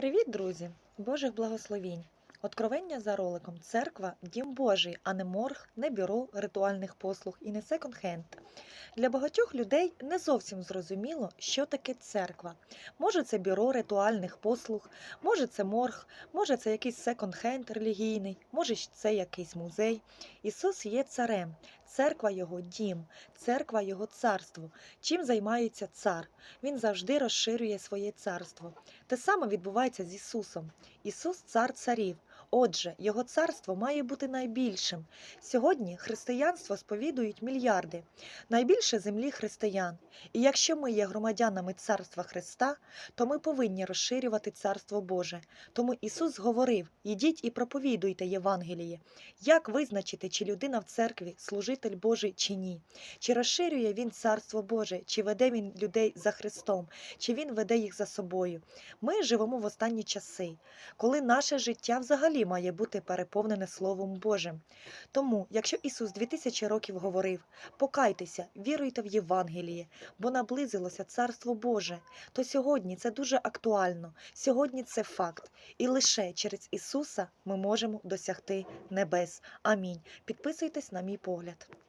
Привіт, друзі! Божих благословінь! Откровення за роликом Церква Дім Божий, а не морг, не бюро ритуальних послуг і не секонд-хенд. Для багатьох людей не зовсім зрозуміло, що таке церква. Може, це бюро ритуальних послуг, може це морг, може це якийсь секонд-хенд релігійний, може це якийсь музей. Ісус є царем, церква його дім, церква його царство. Чим займається цар? Він завжди розширює своє царство. Те саме відбувається з Ісусом. Ісус цар царів. Отже, його царство має бути найбільшим. Сьогодні християнство сповідують мільярди, найбільше землі християн. І якщо ми є громадянами царства Христа, то ми повинні розширювати царство Боже. Тому Ісус говорив: ідіть і проповідуйте Євангеліє. Як визначити, чи людина в церкві служитель Божий чи ні? Чи розширює він царство Боже, чи веде він людей за Христом, чи він веде їх за собою? Ми живемо в останні часи, коли наше життя взагалі має бути переповнене Словом Божим. Тому, якщо Ісус 2000 років говорив: покайтеся, віруйте в Євангеліє, бо наблизилося Царство Боже, то сьогодні це дуже актуально. Сьогодні це факт. І лише через Ісуса ми можемо досягти небес. Амінь. Підписуйтесь на мій погляд.